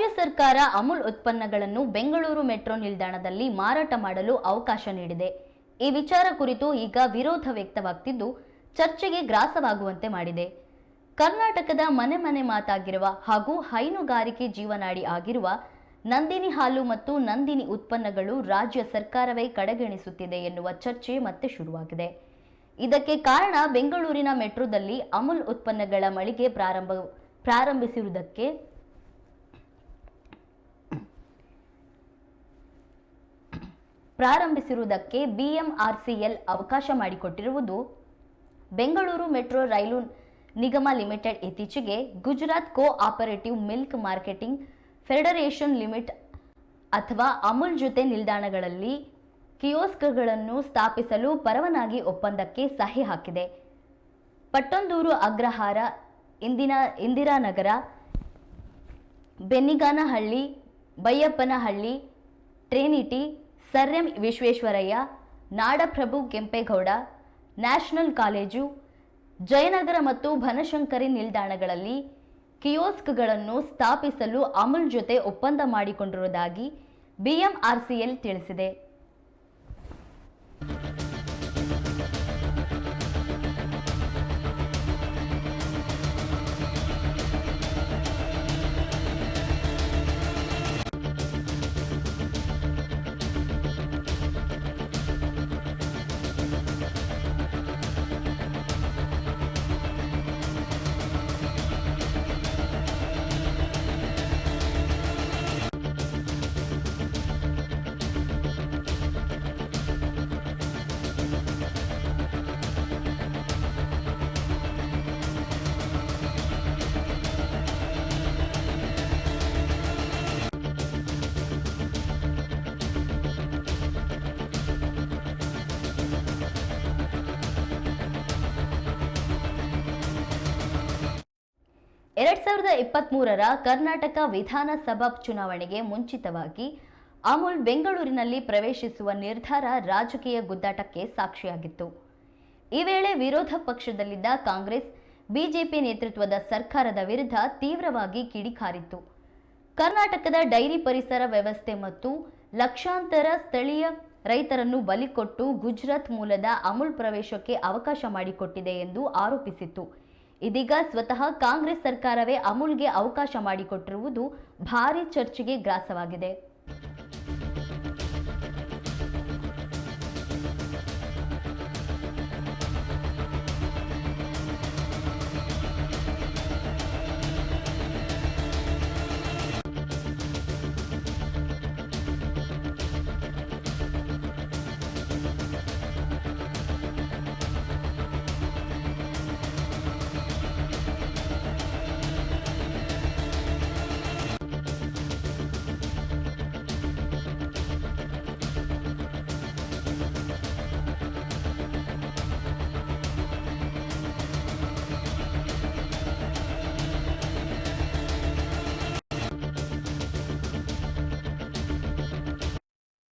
ರಾಜ್ಯ ಸರ್ಕಾರ ಅಮೂಲ್ ಉತ್ಪನ್ನಗಳನ್ನು ಬೆಂಗಳೂರು ಮೆಟ್ರೋ ನಿಲ್ದಾಣದಲ್ಲಿ ಮಾರಾಟ ಮಾಡಲು ಅವಕಾಶ ನೀಡಿದೆ. ಈ ವಿಚಾರ ಕುರಿತು ಈಗ ವಿರೋಧ ವ್ಯಕ್ತವಾಗ್ತಿದ್ದು, ಚರ್ಚೆಗೆ ಗ್ರಾಸವಾಗುವಂತೆ ಮಾಡಿದೆ. ಕರ್ನಾಟಕದ ಮನೆ ಮನೆ ಮಾತಾಗಿರುವ ಹಾಗೂ ಹೈನುಗಾರಿಕೆ ಜೀವನಾಡಿ ಆಗಿರುವ ನಂದಿನಿ ಹಾಲು ಮತ್ತು ನಂದಿನಿ ಉತ್ಪನ್ನಗಳು ರಾಜ್ಯ ಸರ್ಕಾರವೇ ಕಡೆಗಣಿಸುತ್ತಿದೆ ಎನ್ನುವ ಚರ್ಚೆ ಮತ್ತೆ ಶುರುವಾಗಿದೆ. ಇದಕ್ಕೆ ಕಾರಣ ಬೆಂಗಳೂರಿನ ಮೆಟ್ರೋದಲ್ಲಿ ಅಮೂಲ್ ಉತ್ಪನ್ನಗಳ ಮಳಿಗೆ ಪ್ರಾರಂಭ, ಪ್ರಾರಂಭಿಸಿರುವುದಕ್ಕೆ ಪ್ರಾರಂಭಿಸಿರುವುದಕ್ಕೆ ಬಿಎಂಆರ್ಸಿಎಲ್ ಅವಕಾಶ ಮಾಡಿಕೊಟ್ಟಿರುವುದು ಬೆಂಗಳೂರು ಮೆಟ್ರೋ ರೈಲು ನಿಗಮ ಲಿಮಿಟೆಡ್ ಇತ್ತೀಚೆಗೆ Gujarat co operative milk marketing federation limit ಅಥವಾ ಅಮುಲ್ ಜೊತೆ ನಿಲ್ದಾಣಗಳಲ್ಲಿ ಕಿಯೋಸ್ಕ್ಗಳನ್ನು ಸ್ಥಾಪಿಸಲು ಪರವಾನಗಿ ಒಪ್ಪಂದಕ್ಕೆ ಸಹಿ ಹಾಕಿದೆ. ಪಟ್ಟೊಂದೂರು ಅಗ್ರಹಾರ ಇಂದಿನ Indiranagar, Benniganahalli, Baiyappanahalli, Trinity sir M Visvesvaraya, Nadaprabhu Kempegowda, national college, Jayanagar ಮತ್ತು ಬನಶಂಕರಿ ನಿಲ್ದಾಣಗಳಲ್ಲಿ ಕಿಯೋಸ್ಕ್ಗಳನ್ನು ಸ್ಥಾಪಿಸಲು ಅಮುಲ್ ಜೊತೆ ಒಪ್ಪಂದ ಮಾಡಿಕೊಂಡಿರುವುದಾಗಿ ಬಿಎಂಆರ್ಸಿಎಲ್ ತಿಳಿಸಿದೆ. ಎರಡ್ ಸಾವಿರದ ಇಪ್ಪತ್ತ್ ಮೂರರ ಕರ್ನಾಟಕ ವಿಧಾನಸಭಾ ಚುನಾವಣೆಗೆ ಮುಂಚಿತವಾಗಿ ಅಮೂಲ್ ಬೆಂಗಳೂರಿನಲ್ಲಿ ಪ್ರವೇಶಿಸುವ ನಿರ್ಧಾರ ರಾಜಕೀಯ ಗುದ್ದಾಟಕ್ಕೆ ಸಾಕ್ಷಿಯಾಗಿತ್ತು. ಈ ವೇಳೆ ವಿರೋಧ ಪಕ್ಷದಲ್ಲಿದ್ದ ಕಾಂಗ್ರೆಸ್, ಬಿಜೆಪಿ ನೇತೃತ್ವದ ಸರ್ಕಾರದ ವಿರುದ್ಧ ತೀವ್ರವಾಗಿ ಕಿಡಿಕಾರಿತ್ತು. ಕರ್ನಾಟಕದ ಡೈರಿ ಪರಿಸರ ವ್ಯವಸ್ಥೆ ಮತ್ತು ಲಕ್ಷಾಂತರ ಸ್ಥಳೀಯ ರೈತರನ್ನು ಬಲಿಕೊಟ್ಟು ಗುಜರಾತ್ ಮೂಲದ ಅಮೂಲ್ ಪ್ರವೇಶಕ್ಕೆ ಅವಕಾಶ ಮಾಡಿಕೊಟ್ಟಿದೆ ಎಂದು ಆರೋಪಿಸಿತ್ತು. ಇದೀಗ ಸ್ವತಃ ಕಾಂಗ್ರೆಸ್ ಸರ್ಕಾರವೇ ಅಮೂಲ್ಗೆ ಅವಕಾಶ ಮಾಡಿಕೊಟ್ಟಿರುವುದು ಭಾರೀ ಚರ್ಚೆಗೆ ಗ್ರಾಸವಾಗಿದೆ.